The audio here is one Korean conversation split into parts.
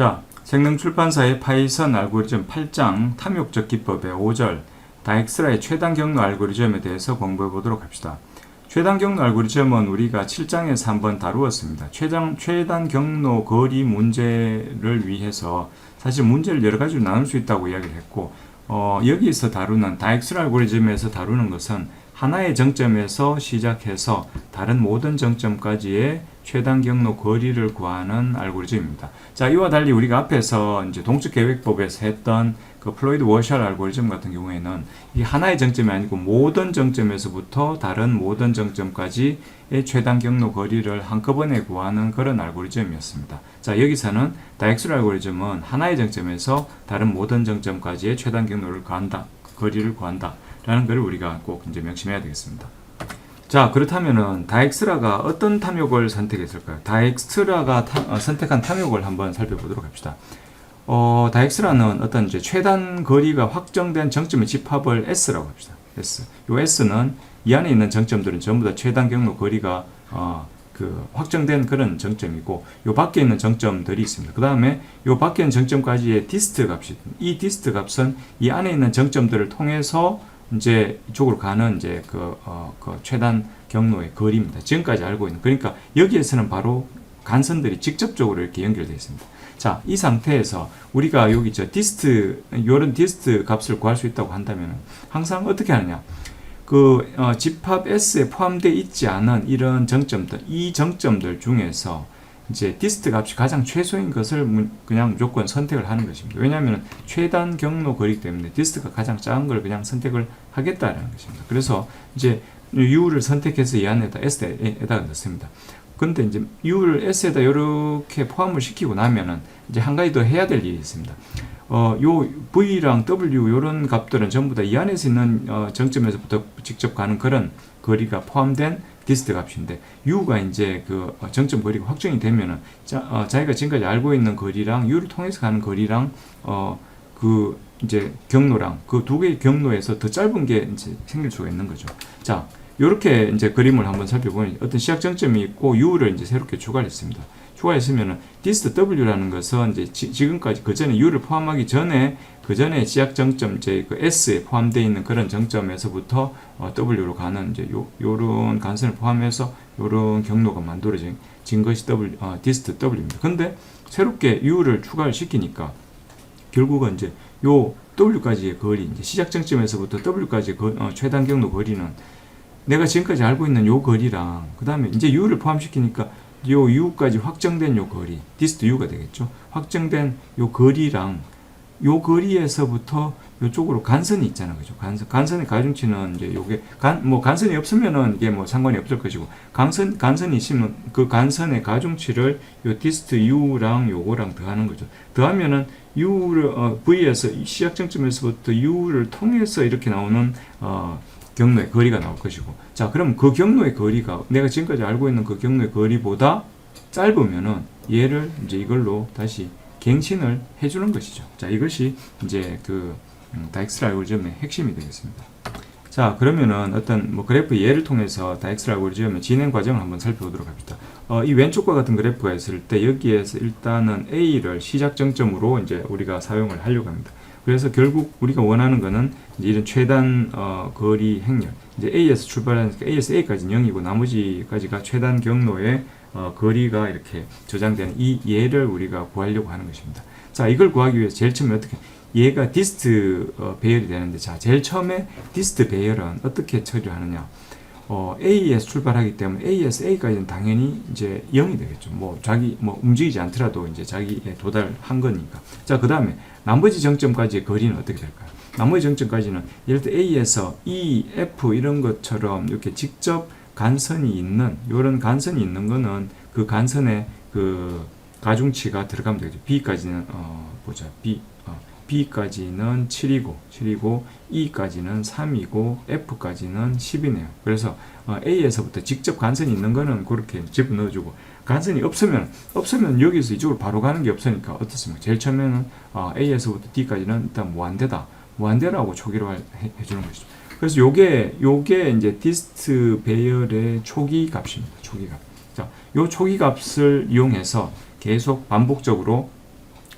자, 생명출판사의 파이썬 알고리즘 8장 탐욕적 기법의 5절 다엑스라의 최단 경로 알고리즘에 대해서 공부해 보도록 합시다. 최단 경로 알고리즘은 우리가 7장에서 한번 다루었습니다. 최장, 최단 경로 거리 문제를 위해서 사실 문제를 여러 가지로 나눌 수 있다고 이야기를 했고 어, 여기서 다루는 다엑스라 알고리즘에서 다루는 것은 하나의 정점에서 시작해서 다른 모든 정점까지의 최단 경로 거리를 구하는 알고리즘입니다. 자, 이와 달리 우리가 앞에서 이제 동적 계획법에서 했던 그 플로이드 워셜 알고리즘 같은 경우에는 이 하나의 정점이 아니고 모든 정점에서부터 다른 모든 정점까지의 최단 경로 거리를 한꺼번에 구하는 그런 알고리즘이었습니다. 자, 여기서는 다엑스 알고리즘은 하나의 정점에서 다른 모든 정점까지의 최단 경로를 구한다. 거리를 구한다. 라는 것을 우리가 꼭 이제 명심해야 되겠습니다. 자, 그렇다면은 다엑스라가 어떤 탐욕을 선택했을까요? 다엑스라가 타- 어, 선택한 탐욕을 한번 살펴보도록 합시다. 어, 다엑스라는 어떤 이제 최단 거리가 확정된 정점의 집합을 S라고 합시다. S. 요 S는 이 안에 있는 정점들은 전부 다 최단 경로 거리가 어, 그 확정된 그런 정점이고 요 밖에 있는 정점들이 있습니다. 그 다음에 요 밖에 있는 정점까지의 디스트 값이 이 디스트 값은 이 안에 있는 정점들을 통해서 이제 이쪽으로 가는 이제 그, 어, 그 최단 경로의 거리입니다. 지금까지 알고 있는. 그러니까 여기에서는 바로 간선들이 직접적으로 이렇게 연결되어 있습니다. 자, 이 상태에서 우리가 여기 저 디스트, 요런 디스트 값을 구할 수 있다고 한다면 항상 어떻게 하느냐. 그 어, 집합 S에 포함되어 있지 않은 이런 정점들, 이 정점들 중에서 이제 디스트 값이 가장 최소인 것을 무- 그냥 무조건 선택을 하는 것입니다. 왜냐하면 최단 경로 거리기 때문에 디스트가 가장 작은 걸 그냥 선택을 하겠다라는 것입니다. 그래서 이제 U를 선택해서 이 안에다 S에다가 넣습니다. 근데 이제 U를 S에다 이렇게 포함을 시키고 나면은 이제 한 가지 더 해야 될 일이 있습니다. 어, 요 V랑 W 요런 값들은 전부 다 이 안에서 있는 어, 정점에서부터 직접 가는 그런 거리가 포함된 디스트 값인데 U가 이제 그 어, 정점 거리가 확정이 되면은 자, 어, 자기가 지금까지 알고 있는 거리랑 U를 통해서 가는 거리랑 어, 그 이제 경로랑 그 두 개의 경로에서 더 짧은 게 이제 생길 수가 있는 거죠. 자, 이렇게 이제 그림을 한번 살펴보면 어떤 시작 정점이 있고 U를 이제 새롭게 추가를 했습니다. 추가했으면은 디스트 W라는 것은 이제 지, 지금까지 그 전에 U를 포함하기 전에 그 전에 시작 정점 이제 그 S에 포함되어 있는 그런 정점에서부터 어, W로 가는 이제 요 요런 간선을 포함해서 요런 경로가 만들어진 진 것이 W 어, 디스트 W입니다. 근데 새롭게 U를 추가를 시키니까 결국은 이제 요 W까지의 거리 이제 시작 정점에서부터 W까지의 거, 어, 최단 경로 거리는 내가 지금까지 알고 있는 요 거리랑 그 다음에 이제 U를 포함시키니까 요 U까지 확정된 요 거리 디스트 U가 되겠죠. 확정된 요 거리랑 요 거리에서부터 요쪽으로 간선이 있잖아, 그죠? 간선, 간선의 가중치는 이제 요게 간, 뭐 간선이 없으면은 이게 뭐 상관이 없을 것이고, 간선, 간선이 있으면 그 간선의 가중치를 요 디스트 U랑 요거랑 더하는 거죠. 더하면은 U를, 어, V에서 이 시작점에서부터 U를 통해서 이렇게 나오는, 어, 경로의 거리가 나올 것이고, 자, 그럼 그 경로의 거리가 내가 지금까지 알고 있는 그 경로의 거리보다 짧으면은 얘를 이제 이걸로 다시 갱신을 해주는 것이죠. 자, 이것이 이제 그 음, 다엑스 알고리즘의 핵심이 되겠습니다. 자, 그러면은 어떤 뭐 그래프 예를 통해서 다엑스 알고리즘의 진행 과정을 한번 살펴보도록 합시다. 어, 이 왼쪽과 같은 그래프가 있을 때 여기에서 일단은 A를 시작 정점으로 이제 우리가 사용을 하려고 합니다. 그래서 결국 우리가 원하는 거는 이런 최단 어, 거리 행렬 이제 A에서 출발하니까 A에서 A까지는 0이고 나머지까지가 최단 경로의 어, 거리가 이렇게 저장되는 이 얘를 우리가 구하려고 하는 것입니다. 자, 이걸 구하기 위해서 제일 처음에 어떻게 얘가 디스트 어, 배열이 되는데 자, 제일 처음에 디스트 배열은 어떻게 처리를 하느냐? 어, A에서 출발하기 때문에 A에서 A까지는 당연히 이제 0이 되겠죠. 뭐 자기 뭐 움직이지 않더라도 이제 자기에 도달한 거니까. 자, 그다음에 나머지 정점까지의 거리는 어떻게 될까요? 나머지 정점까지는 예를 들어 A에서 E, F 이런 것처럼 이렇게 직접 간선이 있는 요런 간선이 있는 거는 그 간선의 그 가중치가 들어가면 되죠. B까지는 어 보자. B 어, B까지는 7이고 7이고 E까지는 3이고 F까지는 10이네요. 그래서 어, A에서부터 직접 간선이 있는 거는 그렇게 집 넣어주고 간선이 없으면 없으면 여기서 이쪽으로 바로 가는 게 없으니까 어떻습니까? 제일 처음에는 어, A에서부터 D까지는 일단 무한대다. 무한대라고 초기로 할- 해, 해주는 것이죠. 그래서 요게 요게 이제 디스트 배열의 초기 값입니다. 초기 값. 자, 요 초기 값을 이용해서 계속 반복적으로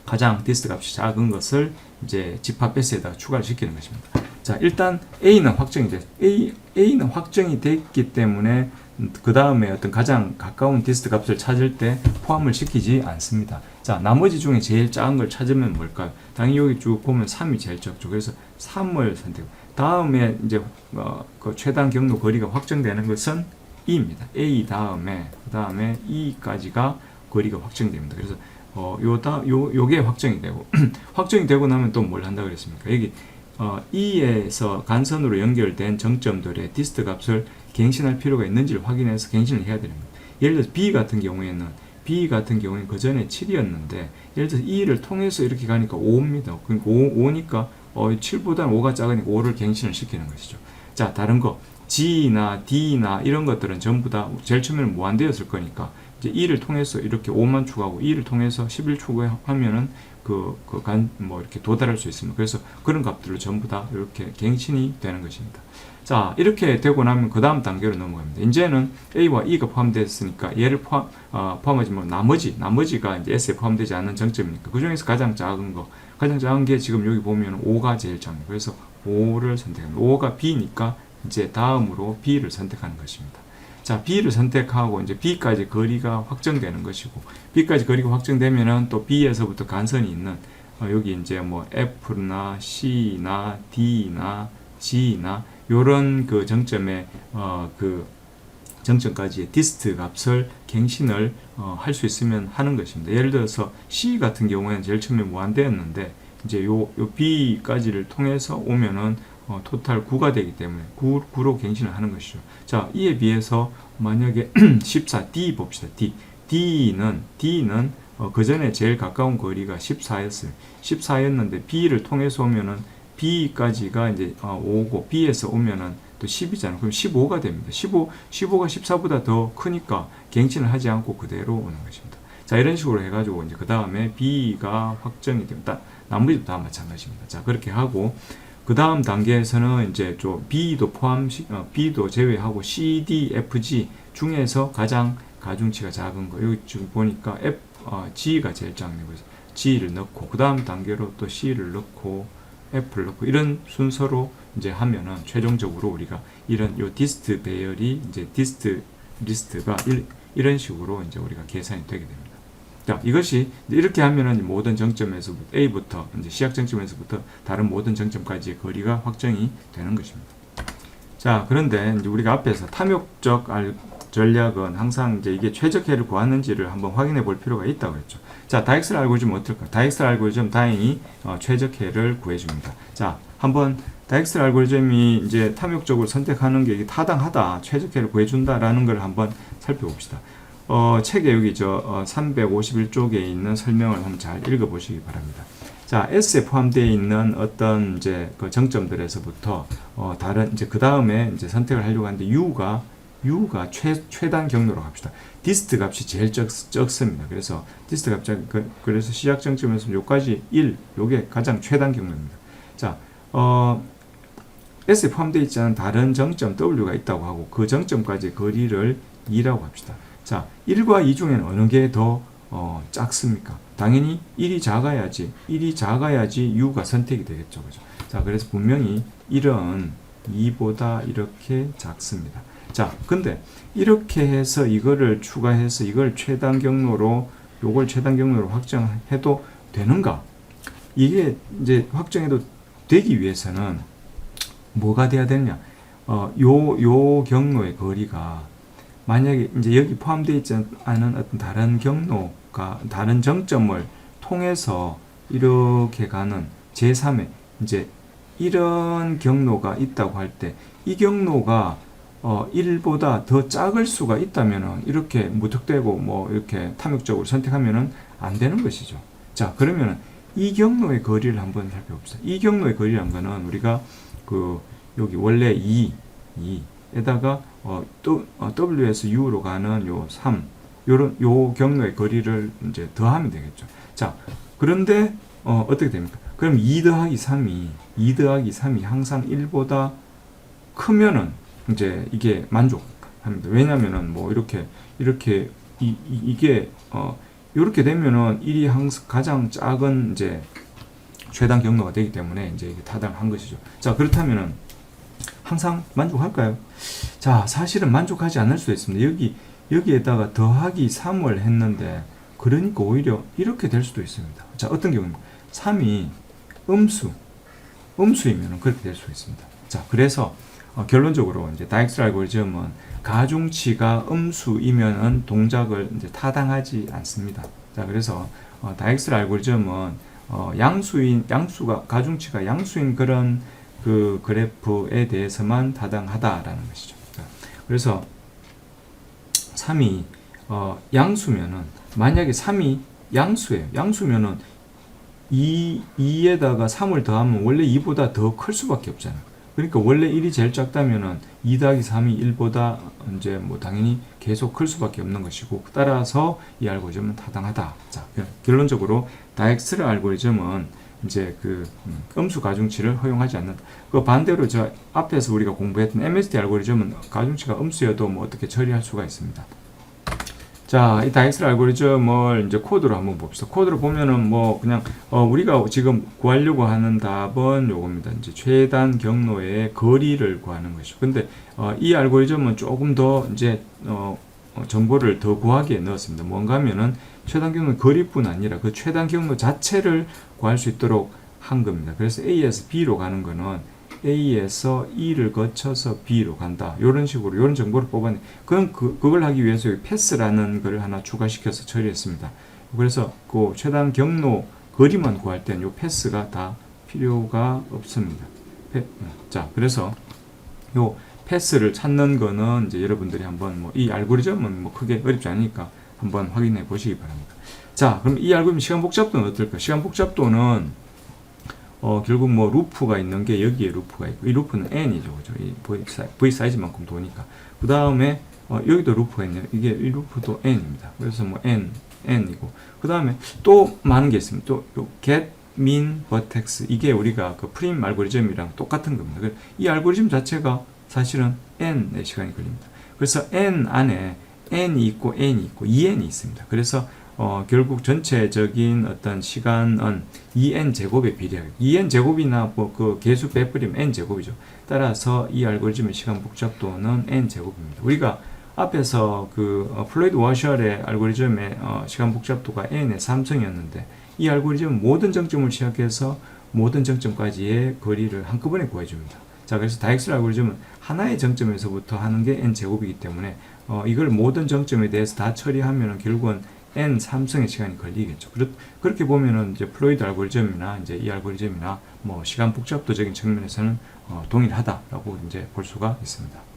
가장 디스트 값이 작은 것을 이제 집합 S에다가 추가를 시키는 것입니다. 자, 일단 A는 확정이 됐, A, A는 확정이 됐기 때문에 그 다음에 어떤 가장 가까운 디스트 값을 찾을 때 포함을 시키지 않습니다. 자, 나머지 중에 제일 작은 걸 찾으면 뭘까요? 당연히 여기 쭉 보면 3이 제일 적죠. 그래서 3을 선택. 다음에 이제 어, 그 최단 경로 거리가 확정되는 것은 E입니다. A 다음에 그 다음에 E까지가 거리가 확정됩니다. 그래서 어, 요 다 요 요게 확정이 되고 확정이 되고 나면 또 뭘 한다 그랬습니까? 여기 어, E에서 간선으로 연결된 정점들의 디스트 값을 갱신할 필요가 있는지를 확인해서 갱신을 해야 됩니다. 예를 들어서 B 같은 경우에는 B 같은 경우에는 그 전에 7이었는데 예를 들어서 E를 통해서 이렇게 가니까 5입니다. 그러니까 5, 5니까 어, 7보다는 5가 작으니까 5를 갱신을 시키는 것이죠. 자, 다른 거 G나 D나 이런 것들은 전부 다 제일 처음에는 무한대였을 거니까 이제 E를 통해서 이렇게 5만 추가하고 E를 통해서 11 추가하면은 그, 그, 간, 뭐, 이렇게 도달할 수 있습니다. 그래서 그런 값들을 전부 다 이렇게 갱신이 되는 것입니다. 자, 이렇게 되고 나면 그 다음 단계로 넘어갑니다. 이제는 A와 E가 포함됐으니까 얘를 포함, 어, 포함하지 뭐 나머지, 나머지가 이제 S에 포함되지 않는 정점이니까 그 중에서 가장 작은 거, 가장 작은 게 지금 여기 보면 5가 제일 작습니다. 그래서 5를 선택합니다. 5가 B니까 이제 다음으로 B를 선택하는 것입니다. 자, B를 선택하고 이제 B까지 거리가 확정되는 것이고 B까지 거리가 확정되면은 또 B에서부터 간선이 있는 어, 여기 이제 뭐 F나 C나 D나 G나 요런 그 정점에 어그 정점까지의 디스트 값을 갱신을 어, 할 수 있으면 하는 것입니다. 예를 들어서 C 같은 경우에는 제일 처음에 무한대였는데 이제 요, 요 B까지를 통해서 오면은 어, 토탈 9가 되기 때문에 9, 9로 갱신을 하는 것이죠. 자, 이에 비해서 만약에 14D 봅시다. D. D는 D는 어, 그 전에 제일 가까운 거리가 14였어요. 14였는데 B를 통해서 오면은 B까지가 이제 어, 5고 B에서 오면은 또 10이잖아요. 그럼 15가 됩니다. 15, 15가 14보다 더 크니까 갱신을 하지 않고 그대로 오는 것입니다. 자, 이런 식으로 해가지고 이제 그 다음에 B가 확정이 됩니다. 나머지도 다 마찬가지입니다. 자, 그렇게 하고 그 다음 단계에서는 이제 좀 B도 포함, 어, B도 제외하고 C, D, F, G 중에서 가장 가중치가 작은 거. 여기 지금 보니까 F, 어, G가 제일 작네요. 그래서 G를 넣고, 그 다음 단계로 또 C를 넣고, F를 넣고, 이런 순서로 이제 하면은 최종적으로 우리가 이런 요 디스트 배열이 이제 디스트 리스트가 일, 이런 식으로 이제 우리가 계산이 되게 됩니다. 자, 이것이 이렇게 하면은 모든 정점에서부터 A부터 이제 시작 정점에서부터 다른 모든 정점까지의 거리가 확정이 되는 것입니다. 자, 그런데 우리가 앞에서 탐욕적 알, 전략은 항상 이제 이게 최적해를 구하는지를 한번 확인해 볼 필요가 있다고 했죠. 자, 다익스 알고리즘 어떨까? 다익스 알고리즘 다행히 어, 최적해를 구해줍니다. 자, 한번 다익스 알고리즘이 이제 탐욕적으로 선택하는 게 타당하다, 최적해를 구해준다라는 걸 한번 살펴봅시다. 어, 책에 여기 저 어, 351쪽에 있는 설명을 한번 잘 읽어보시기 바랍니다. 자, S에 포함되어 있는 어떤 이제 그 정점들에서부터 어, 다른 이제 그 다음에 이제 선택을 하려고 하는데 U가 U가 최, 최단 경로로 갑시다. 디스트 값이 제일 적, 적습니다. 그래서 디스트 값, 그, 그래서 시작 정점에서 요까지 1, 요게 가장 최단 경로입니다. 자, 어, S에 포함되어 있지 않은 다른 정점 W가 있다고 하고 그 정점까지 거리를 2라고 합시다. 자, 1과 2 중에는 어느 게더 어, 작습니까? 당연히 1이 작아야지, 1이 작아야지 U가 선택이 되겠죠. 그죠? 자, 그래서 분명히 1은 2보다 이렇게 작습니다. 자, 근데 이렇게 해서 이거를 추가해서 이걸 최단 경로로 요걸 최단 경로로 확정해도 되는가? 이게 이제 확정해도 되기 위해서는 뭐가 돼야 되냐? 어, 요, 요 경로의 거리가 만약에 이제 여기 포함되어 있지 않은 어떤 다른 경로가 다른 정점을 통해서 이렇게 가는 제3의 이제 이런 경로가 있다고 할 때 이 경로가 어 1보다 더 작을 수가 있다면은 이렇게 무턱대고 뭐 이렇게 탐욕적으로 선택하면은 안 되는 것이죠. 자, 그러면은 이 경로의 거리를 한번 살펴봅시다. 이 경로의 거리란 거는 우리가 그 여기 원래 2, 2에다가 어, 또, 어, W에서 U로 가는 요 3, 요런, 요 경로의 거리를 이제 더하면 되겠죠. 자, 그런데, 어, 어떻게 됩니까? 그럼 2 더하기 3이, 2 더하기 3이 항상 1보다 크면은 이제 이게 만족합니다. 왜냐면은 뭐 이렇게, 이렇게, 이, 이, 게 어, 이렇게 되면은 1이 항상 가장 작은 이제 최단 경로가 되기 때문에 이제 타당한 것이죠. 자, 그렇다면은 항상 만족할까요? 자, 사실은 만족하지 않을 수도 있습니다. 여기 여기에다가 더하기 3을 했는데 그러니까 오히려 이렇게 될 수도 있습니다. 자, 어떤 경우입니까? 3이 음수, 음수이면 그렇게 될 수 있습니다. 자, 그래서 어, 결론적으로 이제 다익스 알고리즘은 가중치가 음수이면은 동작을 이제 타당하지 않습니다. 자, 그래서 어, 다익스 알고리즘은 어, 양수인 양수가 가중치가 양수인 그런 그 그래프에 대해서만 타당하다라는 것이죠. 자, 그래서 3이 어, 양수면은 만약에 3이 양수예요. 양수면은 2, 2에다가 3을 더하면 원래 2보다 더 클 수밖에 없잖아요. 그러니까 원래 1이 제일 작다면은 2 더하기 3이 1보다 이제 뭐 당연히 계속 클 수밖에 없는 것이고 따라서 이 알고리즘은 타당하다. 자, 결론적으로 다엑스르 알고리즘은 이제 그 음, 음수 가중치를 허용하지 않는다. 그 반대로 저 앞에서 우리가 공부했던 MST 알고리즘은 가중치가 음수여도 뭐 어떻게 처리할 수가 있습니다. 자, 이 다이엑스 알고리즘을 이제 코드로 한번 봅시다. 코드로 보면은 뭐 그냥 어 우리가 지금 구하려고 하는 답은 요겁니다. 이제 최단 경로의 거리를 구하는 것이죠. 근데 어 이 알고리즘은 조금 더 이제 어 어, 정보를 더 구하기에 넣었습니다. 뭔가 하면은 최단 경로 거리뿐 아니라 그 최단 경로 자체를 구할 수 있도록 한 겁니다. 그래서 A에서 B로 가는 거는 A에서 E를 거쳐서 B로 간다. 이런 식으로 이런 정보를 뽑아내. 그럼 그, 그걸 하기 위해서 패스라는 걸 하나 추가시켜서 처리했습니다. 그래서 그 최단 경로 거리만 구할 때는 이 패스가 다 필요가 없습니다. 패, 자, 그래서 요 패스를 찾는 거는 이제 여러분들이 한번 뭐 이 알고리즘은 뭐 크게 어렵지 않으니까 한번 확인해 보시기 바랍니다. 자, 그럼 이 알고리즘 시간 복잡도는 어떨까? 시간 복잡도는 어, 결국 뭐 루프가 있는 게 여기에 루프가 있고 이 루프는 n이죠, 그죠? 이 v, 사이, v 사이즈만큼 도니까 그 다음에 어, 여기도 루프가 있네요. 이게 이 루프도 n입니다. 그래서 뭐 n n이고 그 다음에 또 많은 게 있습니다. 또 요 get min vertex 이게 우리가 그 프림 알고리즘이랑 똑같은 겁니다. 그이 알고리즘 자체가 사실은 n의 시간이 걸립니다. 그래서 n 안에 n이 있고 n이 있고 2n이 있습니다. 그래서 어, 결국 전체적인 어떤 시간은 2n 제곱에 비례하게 2n 제곱이나 뭐 그 개수 빼버리면 n 제곱이죠. 따라서 이 알고리즘의 시간 복잡도는 n 제곱입니다. 우리가 앞에서 그 어, 플로이드 워셜의 알고리즘의 어, 시간 복잡도가 n의 3승이었는데 이 알고리즘은 모든 정점을 시작해서 모든 정점까지의 거리를 한꺼번에 구해줍니다. 자, 그래서 다익스 알고리즘은 하나의 정점에서부터 하는 게 n 제곱이기 때문에 어, 이걸 모든 정점에 대해서 다 처리하면은 결국은 n 삼성의 시간이 걸리겠죠. 그렇, 그렇게 보면은 이제 플로이드 알고리즘이나 이제 이 알고리즘이나 뭐 시간 복잡도적인 측면에서는 어, 동일하다라고 이제 볼 수가 있습니다.